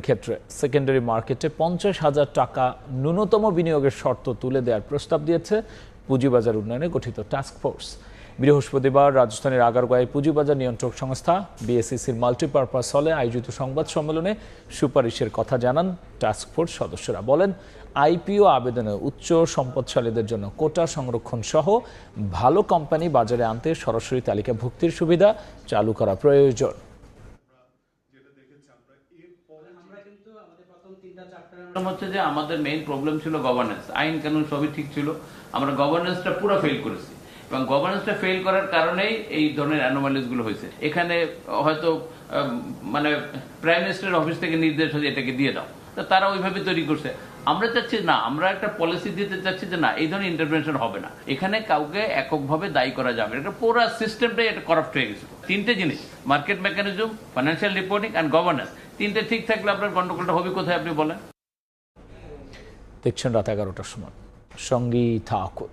ক্ষেত্রে সেকেন্ডারি মার্কেটে পঞ্চাশ হাজার টাকা ন্যূনতম বিনিয়োগের শর্ত তুলে দেওয়ার প্রস্তাব দিয়েছে পুঁজিবাজার উন্নয়নে গঠিত টাস্ক ফোর্স বৃহস্পতিবার রাজধানীর আগারগাঁয়ে পুঁজিবাজার নিয়ন্ত্রক সংস্থা বিএসসিসির মাল্টিপারপাস হলে আয়োজিত সংবাদ সম্মেলনে সুপারিশের কথা জানান টাস্ক ফোর্স সদস্যরা। বলেন আইপিও আবেদনে উচ্চ সম্পদশালীদের জন্য কোটা সংরক্ষণ সহ ভালো কোম্পানি বাজারে আনতে সরাসরি তালিকাভুক্তির সুবিধা চালু করা প্রয়োজন। হচ্ছে যে আমাদের মেইন প্রবলেম ছিল গভর্নেন্স আইন কানুন সবই ঠিক ছিল। আমরা গভর্নেন্সটা পুরো ফেল করেছি। এবং গভর্নেন্সটা ফেল করার কারণেই এই ধরনের অ্যানোমালিসগুলো হয়েছে। এখানে হয়তো মানে প্রাইম মিনিস্টারের অফিস থেকে নির্দেশ হয়েছে, এটাকে দিয়ে দাও। তারা ওইভাবে তৈরি করছে। আমরা চাচ্ছি না, আমরা একটা পলিসি দিতে চাচ্ছি যে না, এই ধরনের ইন্টারভেনশন হবে না। এখানে কাউকে এককভাবে দায়ী করা যাবে। এটা পুরো সিস্টেমটাই এটা করাপ্ট হয়ে গেছে। তিনটে জিনিস market mechanism financial reporting and governance তিনটে ঠিক থাকলে আপনার গন্ডগোলটা হবে কোথায় আপনি বলেন? দেখছেন রাত এগারোটার সময়। সঙ্গী থাকুন।